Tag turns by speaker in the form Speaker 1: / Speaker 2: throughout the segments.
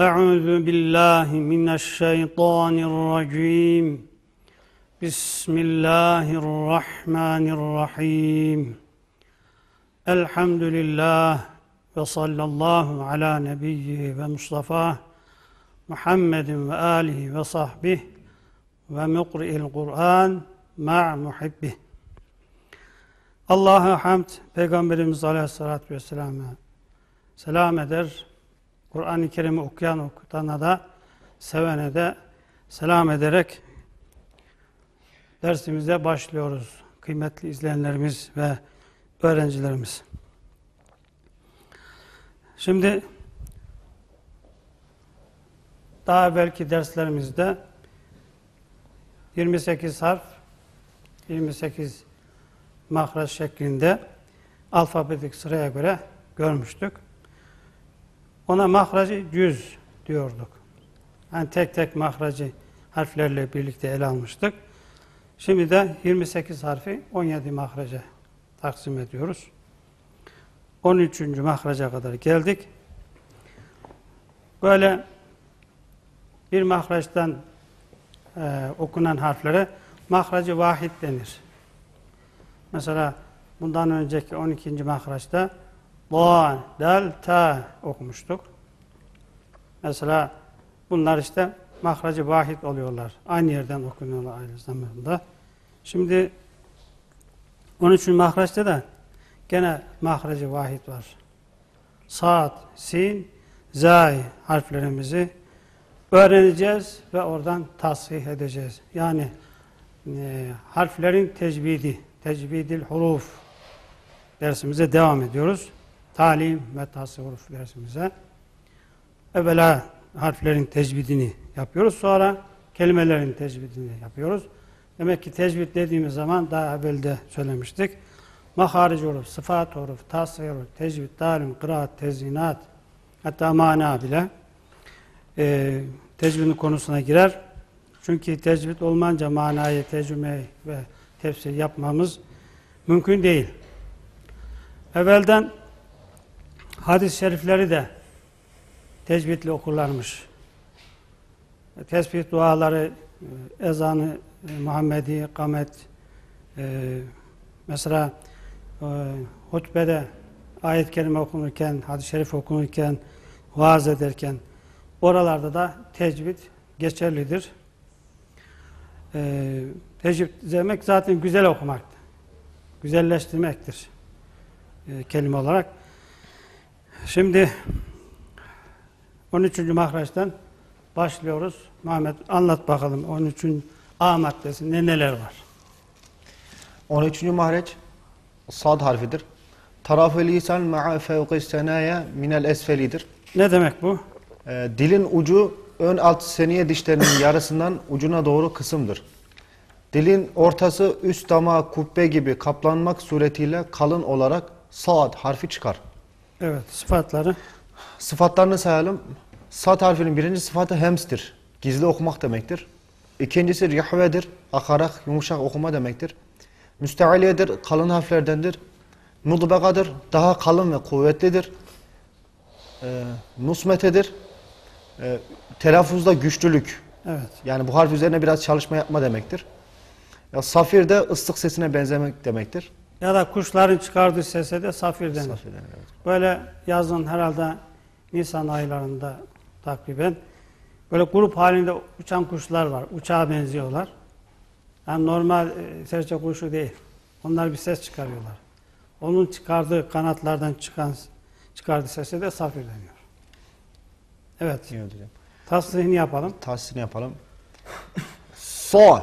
Speaker 1: أعوذ بالله من الشيطان الرجيم بسم الله الرحمن الرحيم الحمد لله وصلى الله على نبيه ومصطفاه محمد وآله وصحبه ومقرئ القرآن مع محبه Allah'a hamd, Peygamberimiz Aleyhisselatü Vesselam'a selam eder. Kur'an-ı Kerim'i okuyan okutana da sevene de selam ederek dersimize başlıyoruz. Kıymetli izleyenlerimiz ve öğrencilerimiz. Şimdi daha belki derslerimizde 28 harf 28 mahraç şeklinde alfabetik sıraya göre görmüştük. Ona mahracı cüz diyorduk. Yani tek tek mahracı harflerle birlikte ele almıştık. Şimdi de 28 harfi 17 mahraca taksim ediyoruz. 13. mahraca kadar geldik. Böyle bir mahraçtan e, okunan harflere mahracı vahid denir. Mesela bundan önceki 12. mahraçta la, dal, ta okumuştuk. Mesela bunlar işte mahracı vahid oluyorlar. Aynı yerden okunuyorlar aynı zamanda. Şimdi 13. mahraçta da gene mahracı vahid var. Saat, sin, zay harflerimizi öğreneceğiz ve oradan tasih edeceğiz. Yani e, harflerin tecvidi, tecvidil huruf dersimize devam ediyoruz. Talim ve tasavvuf dersimize. Evvela harflerin tecvidini yapıyoruz. Sonra kelimelerin tecvidini yapıyoruz. Demek ki tecvid dediğimiz zaman daha evvel de söylemiştik. Maharic huruf, sıfat huruf, tasvir huruf, tecvid, talim, kıraat, tezinat, hatta mana bile e, tecvidin konusuna girer. Çünkü tecvid olmanca manayı, tercüme ve tefsir yapmamız mümkün değil. Evvelden hadis-i şerifleri de tecvidli okurlarmış. Tesbih duaları, e, ezanı, e, Muhammedi, kamet, e, mesela hutbede ayet-i kerime okunurken, hadis-i şerif okunurken, vaaz ederken, oralarda da tecvid geçerlidir. Tecvid demek zaten güzel okumaktır. Güzelleştirmektir kelime olarak. Şimdi 13. mahraçtan başlıyoruz. Muhammed anlat bakalım 13. A maddesinde neler var?
Speaker 2: 13. mahreç sad harfidir. Tarafı lisan ma'a fevqi senaya minel esfelidir.
Speaker 1: Ne demek bu?
Speaker 2: E, dilin ucu ön alt seniye dişlerinin yarısından ucuna doğru kısımdır. Dilin ortası üst damağı kubbe gibi kaplanmak suretiyle kalın olarak sad harfi çıkar.
Speaker 1: Evet, sıfatları.
Speaker 2: Sıfatlarını sayalım. Sad harfinin birinci sıfatı hemstir. Gizli okumak demektir. İkincisi rihvedir. Akarak, yumuşak okuma demektir. Müstealiyedir. Kalın harflerdendir. Mudbekadır. Daha kalın ve kuvvetlidir. Ee, nusmetedir. Ee, telaffuzda güçlülük.
Speaker 1: Evet.
Speaker 2: Yani bu harf üzerine biraz çalışma yapma demektir. Ya, safir de ıslık sesine benzemek demektir.
Speaker 1: Ya da kuşların çıkardığı sese de safir denir. Safir denir evet. Böyle yazın herhalde Nisan aylarında takriben böyle grup halinde uçan kuşlar var. Uçağa benziyorlar. Yani normal e, serçe kuşu değil. Onlar bir ses çıkarıyorlar. Onun çıkardığı kanatlardan çıkan çıkardığı sese de safir deniyor. Evet. İyi hocam. Tasdihini yapalım.
Speaker 2: Tasdihini yapalım. so,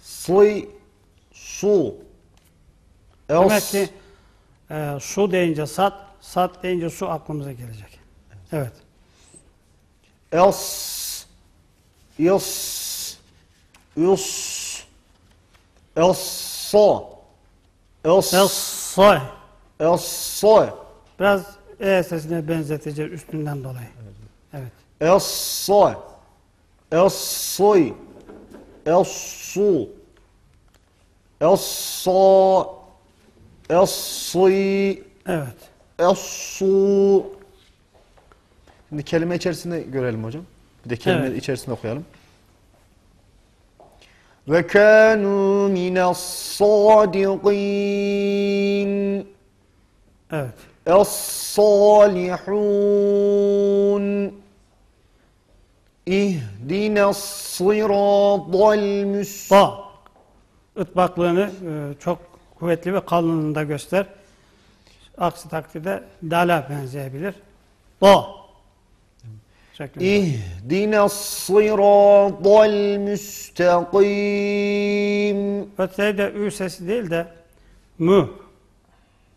Speaker 2: suy, su,
Speaker 1: Els. Demek ki e, su deyince sat, sat deyince su aklımıza gelecek. Evet.
Speaker 2: Els, ils, us, elso, els,
Speaker 1: elsoy.
Speaker 2: Elsoy.
Speaker 1: Biraz E sesine benzeteceğiz üstünden dolayı. Evet.
Speaker 2: Elsoy. Elsoy. Elsu. Elso. Elsi.
Speaker 1: Evet.
Speaker 2: Elsu. Şimdi kelime içerisinde görelim hocam. Bir de kelime
Speaker 1: Evet.
Speaker 2: içerisinde okuyalım. Ve kânû minas-sâdiqîn
Speaker 1: Evet.
Speaker 2: Es-salihun İhdinas-sırâdal müs
Speaker 1: Da. Itbaklığını e, çok kuvvetli ve kalınlığında göster. Aksi takdirde dala benzeyebilir. Da. Şeklinde.
Speaker 2: İhdinas-sırâdal müstakîm
Speaker 1: Ötleri de ü sesi değil de mü.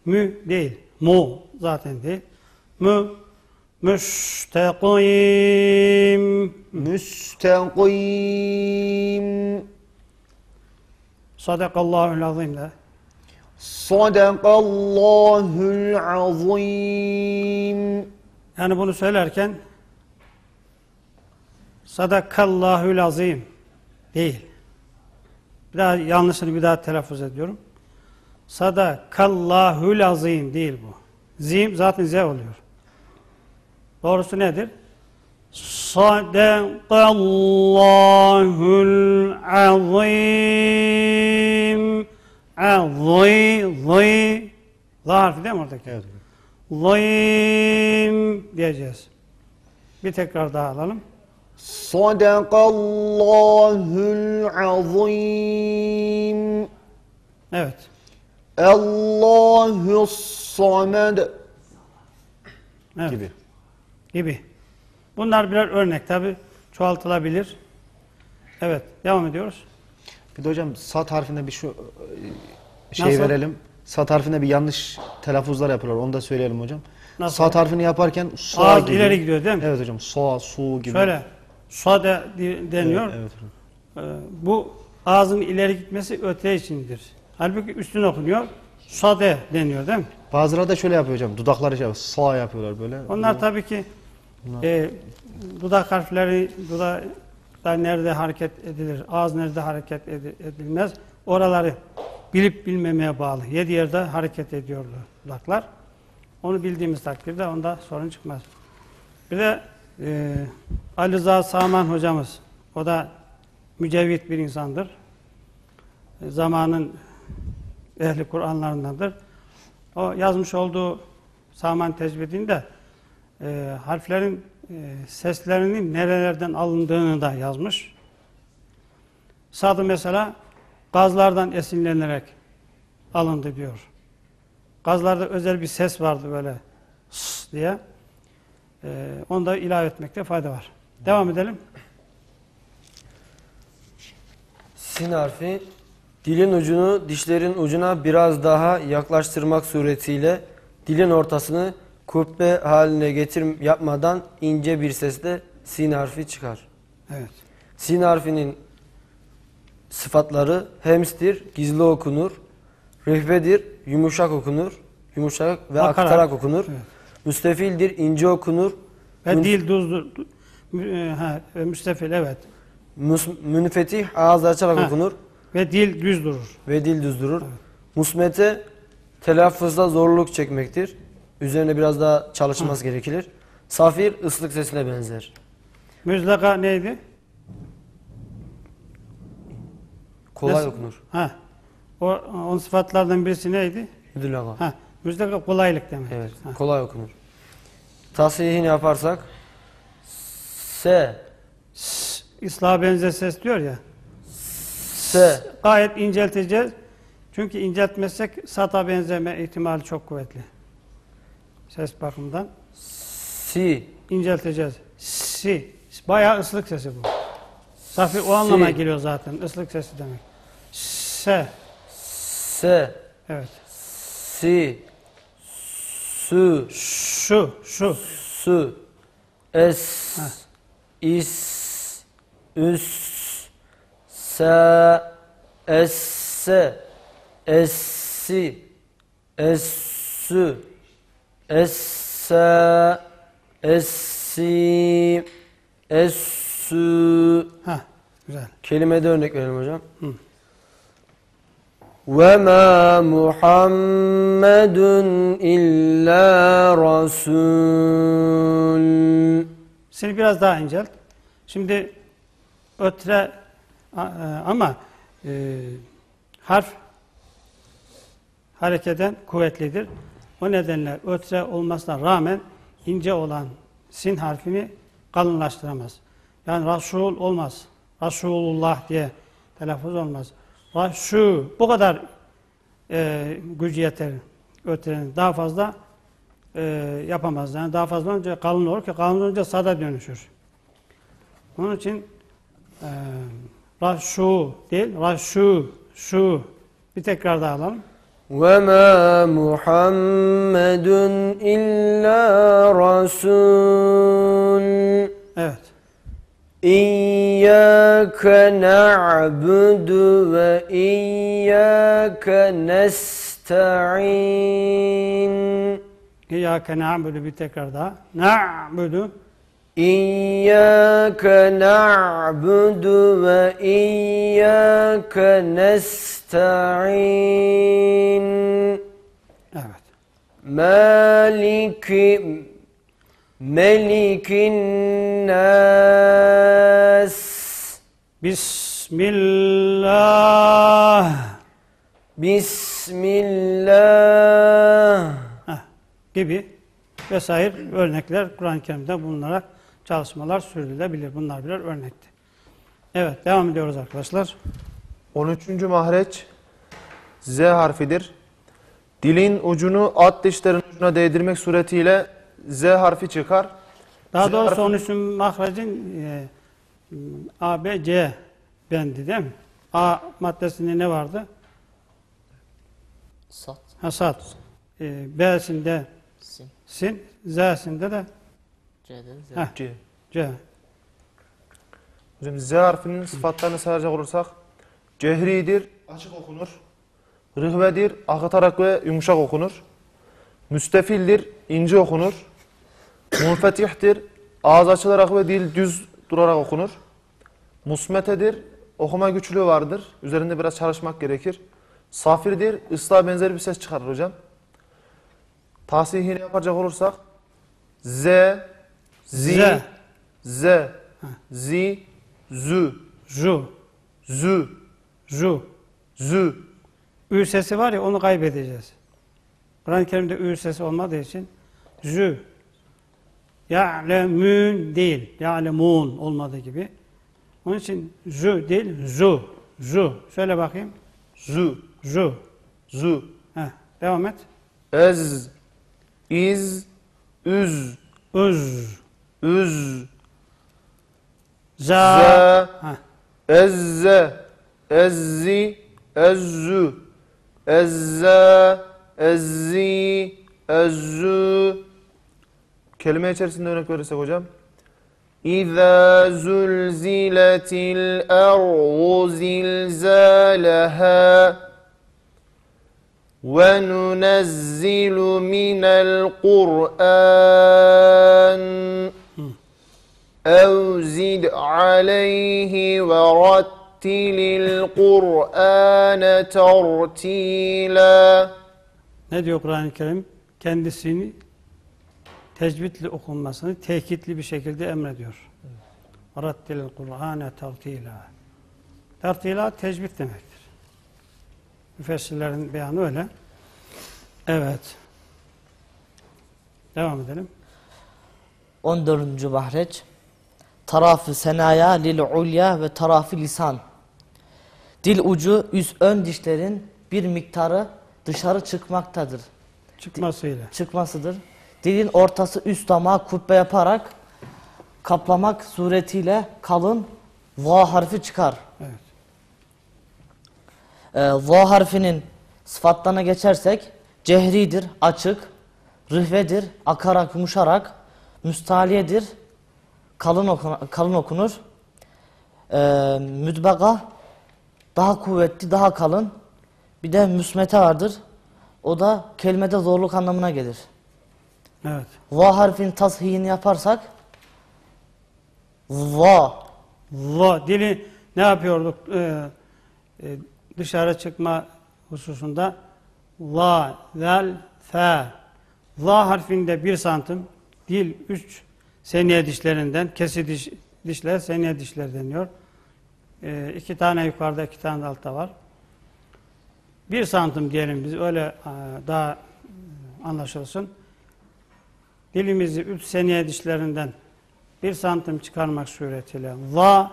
Speaker 1: Mü değil. Mu zaten değil. Mü. Müstakim.
Speaker 2: müstakîm
Speaker 1: Sadakallahul azim de.
Speaker 2: Sadakallahul azim.
Speaker 1: Yani bunu söylerken Sadakallahul azim değil. Bir daha yanlışını bir daha telaffuz ediyorum. Sadakallahul azim değil bu. Zim zaten z oluyor. Doğrusu nedir? Sadakallahul azim. Azî, zî. Za harfi değil mi oradaki?
Speaker 2: Evet.
Speaker 1: Zîm diyeceğiz. Bir tekrar daha alalım.
Speaker 2: Sadakallahul azim.
Speaker 1: Evet.
Speaker 2: Allahus samed
Speaker 1: evet.
Speaker 2: gibi.
Speaker 1: Gibi. Bunlar birer örnek tabi çoğaltılabilir. Evet. Devam ediyoruz.
Speaker 2: Bir de hocam sat harfinde bir şu e, şey
Speaker 1: Nasıl?
Speaker 2: verelim. Sat harfinde bir yanlış telaffuzlar yapıyorlar. Onu da söyleyelim hocam.
Speaker 1: Nasıl?
Speaker 2: Sat harfini yaparken su
Speaker 1: Ağız
Speaker 2: gibi.
Speaker 1: ileri gidiyor değil mi?
Speaker 2: Evet hocam. Soğa, su gibi.
Speaker 1: Şöyle. Sade deniyor.
Speaker 2: Evet, evet.
Speaker 1: Ee, bu ağzın ileri gitmesi öte içindir. Halbuki üstün okunuyor. Sade deniyor değil mi?
Speaker 2: Bazıları da şöyle yapıyor hocam. Dudakları şey sağ yapıyorlar böyle.
Speaker 1: Onlar tabii ki e, dudak harfleri dudaklar nerede hareket edilir, ağız nerede hareket edi- edilmez. Oraları bilip bilmemeye bağlı. Yedi yerde hareket ediyorlar dudaklar. Onu bildiğimiz takdirde onda sorun çıkmaz. Bir de e, Ali Rıza Saman hocamız. O da mücevvit bir insandır. E, zamanın ehli Kur'anlarındandır. O yazmış olduğu Saman tecvidinde e, harflerin e, seslerinin nerelerden alındığını da yazmış. Sadı mesela gazlardan esinlenerek alındı diyor. Gazlarda özel bir ses vardı böyle s diye. E, onu da ilave etmekte fayda var. Devam edelim.
Speaker 3: Sin harfi dilin ucunu dişlerin ucuna biraz daha yaklaştırmak suretiyle dilin ortasını kubbe haline getir yapmadan ince bir sesle sin harfi çıkar.
Speaker 1: Evet.
Speaker 3: Sin harfinin sıfatları hemstir, gizli okunur, rehbedir, yumuşak okunur, yumuşak ve
Speaker 1: Akarak.
Speaker 3: aktararak okunur.
Speaker 1: Evet.
Speaker 3: Müstefildir, ince okunur,
Speaker 1: Ve
Speaker 3: Mün-
Speaker 1: dil duzdur. Mü- e, ha, e, müstefil evet.
Speaker 3: mus- münfetih ağız açarak
Speaker 1: Ha.
Speaker 3: okunur
Speaker 1: Ve dil düz durur.
Speaker 3: ve dil düz durur. Musmete telaffuzda zorluk çekmektir. Üzerine biraz daha çalışması gerekilir. Safir ıslık sesine benzer.
Speaker 1: Müzlaka neydi?
Speaker 3: Kolay
Speaker 1: Nasıl?
Speaker 3: okunur.
Speaker 1: Ha. O, onun sıfatlardan birisi neydi?
Speaker 3: Müdülaga.
Speaker 1: Ha. Müzlaka kolaylık demek.
Speaker 3: Evet,
Speaker 1: Ha.
Speaker 3: kolay okunur. Tasihini yaparsak S,
Speaker 1: İslam'a benzer ses diyor ya.
Speaker 3: S,
Speaker 1: Gayet incelteceğiz. Çünkü inceltmezsek sata benzeme ihtimali çok kuvvetli. Ses bakımından.
Speaker 3: Si,
Speaker 1: incelteceğiz. Si. Bayağı ıslık sesi bu. Safi o anlama
Speaker 3: Si.
Speaker 1: geliyor zaten. Islık sesi demek. Se.
Speaker 3: S,
Speaker 1: Evet.
Speaker 3: Si, Sü,
Speaker 1: Şu. Şu.
Speaker 3: Sü, Es, İs, Üs, Se, Esse, Essi, Essü, Esse, Essi, Essü.
Speaker 1: Ha. Güzel.
Speaker 3: Kelimede örnek verelim hocam. وَمَا مُحَمَّدٌ إِلَّا رَسُولٌ
Speaker 1: Seni biraz daha incelt. Şimdi ötre a- e, ama e, harf hareketen kuvvetlidir. O nedenle ötre olmasına rağmen ince olan sin harfini kalınlaştıramaz. Yani Rasul olmaz. Resulullah diye telaffuz olmaz. Raşu bu kadar e, gücü yeter ötrenin. Daha fazla e, yapamaz. Yani daha fazla önce kalın olur ki kalın olunca sada dönüşür. Onun için e, Raşu değil, Raşu, şu. Bir tekrar daha alalım.
Speaker 3: وَمَا مُحَمَّدٌ إِلَّا رَسُولٌ
Speaker 1: Evet.
Speaker 3: İyyâke na'budu ve iyyâke nesta'in.
Speaker 1: İyyâke na'budu bir tekrar daha. Na'budu.
Speaker 3: İyyâke na'budu ve iyyâke nesta'in.
Speaker 1: Evet.
Speaker 3: Maliki Melikin nas
Speaker 1: Bismillah.
Speaker 3: Bismillah.
Speaker 1: Heh, gibi vesaire örnekler Kur'an-ı Kerim'de bulunarak çalışmalar sürdürülebilir. Bunlar birer örnekti. Evet devam ediyoruz arkadaşlar.
Speaker 4: 13. mahreç Z harfidir. Dilin ucunu at dişlerin ucuna değdirmek suretiyle Z harfi çıkar.
Speaker 1: Daha
Speaker 4: Z
Speaker 1: doğrusu
Speaker 4: harfi...
Speaker 1: 13. mahrecin e, A, B, C bendi değil mi? A maddesinde ne vardı?
Speaker 5: Sat.
Speaker 1: Hasat. E, B'sinde
Speaker 5: Sin.
Speaker 1: sin, Z'sinde de
Speaker 5: C'de Z.
Speaker 1: Heh.
Speaker 4: C.
Speaker 1: C.
Speaker 4: Hocam Z harfinin sıfatlarını sayacak olursak cehridir, açık okunur. Rıhvedir, akıtarak ve yumuşak okunur. Müstefildir, ince okunur. Munfetihtir, ağız açılarak ve dil düz durarak okunur. Musmetedir, okuma güçlüğü vardır. Üzerinde biraz çalışmak gerekir. Safirdir, ıslığa benzer bir ses çıkarır hocam. Tahsihini yapacak olursak Z, Z,
Speaker 1: Z.
Speaker 4: Z, Zü,
Speaker 1: Ju.
Speaker 4: Zü,
Speaker 1: Ju.
Speaker 4: Zü.
Speaker 1: Ü sesi var ya onu kaybedeceğiz. Kur'an-ı Kerim'de ü sesi olmadığı için jü ya'lemün değil, ya'lemun olmadığı gibi. Onun için jü değil, zu. Zu. Söyle bakayım.
Speaker 4: Zü,
Speaker 1: Zu.
Speaker 4: Zü.
Speaker 1: Heh, devam et.
Speaker 4: Ez, iz, üz,
Speaker 1: Üz.
Speaker 4: üz,
Speaker 1: Za. Heh,
Speaker 4: ezze, ezzi, ezzü, ezze, ezzi, ezzü. Kelime içerisinde örnek verirsek hocam. İza zulziletil er'u zilzalaha وننزل من القرآن أو زد عليه ورتل القرآن ترتيلا
Speaker 1: Ne diyor Kur'an-ı Kerim? Kendisini tecvidli okunmasını tekitli bir şekilde emrediyor. Rattilil Kur'ane tartila. Tartila tecvid demektir. Müfessirlerin beyanı öyle. Evet. Devam edelim.
Speaker 5: 14. mahreç. Tarafı senaya lil ulya ve tarafı lisan. Dil ucu üst ön dişlerin bir miktarı dışarı çıkmaktadır.
Speaker 1: Çıkmasıyla.
Speaker 5: Çıkmasıdır. Dilin ortası üst damağı kubbe yaparak kaplamak suretiyle kalın va harfi çıkar.
Speaker 1: Evet.
Speaker 5: Ee, va harfinin sıfatlarına geçersek cehridir, açık, rıhvedir, akarak, yumuşarak, müstaliyedir, kalın, okun kalın okunur. Ee, müdbega daha kuvvetli, daha kalın. Bir de müsmete vardır. O da kelimede zorluk anlamına gelir.
Speaker 1: Evet.
Speaker 5: Va harfinin tashihini yaparsak va
Speaker 1: Va, dili ne yapıyorduk Ee, e, dışarı çıkma hususunda? La, zel, fe. La harfinde bir santim, dil üç seniye dişlerinden, kesi diş, dişler seniye dişler deniyor. E, iki tane yukarıda, iki tane altta var. Bir santim diyelim biz öyle e, daha e, anlaşılsın. Dilimizi üç seniye dişlerinden bir santim çıkarmak suretiyle va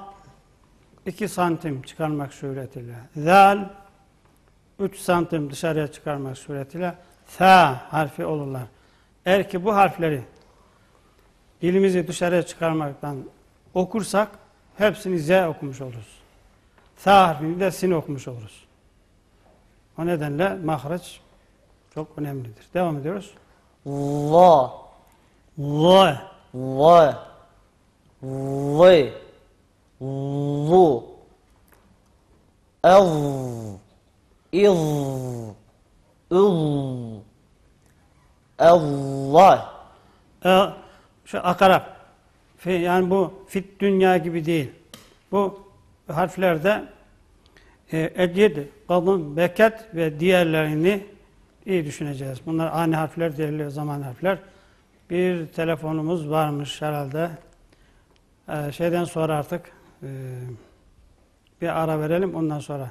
Speaker 1: 2 santim çıkarmak suretiyle zal 3 santim dışarıya çıkarmak suretiyle sa harfi olurlar. Eğer ki bu harfleri dilimizi dışarıya çıkarmaktan okursak hepsini z okumuş oluruz. Sa harfini de sin okumuş oluruz. O nedenle mahreç çok önemlidir. Devam ediyoruz.
Speaker 5: La,
Speaker 1: La
Speaker 5: la, li, lu, el, il, ıl, Allah.
Speaker 1: E, şu akarak. Fi- Yani bu fit dünya gibi değil. Bu harflerde e, edid, kadın, beket ve diğerlerini iyi düşüneceğiz. Bunlar ani harfler, diğerleri zaman harfler. Bir telefonumuz varmış herhalde. E, şeyden sonra artık e, bir ara verelim ondan sonra.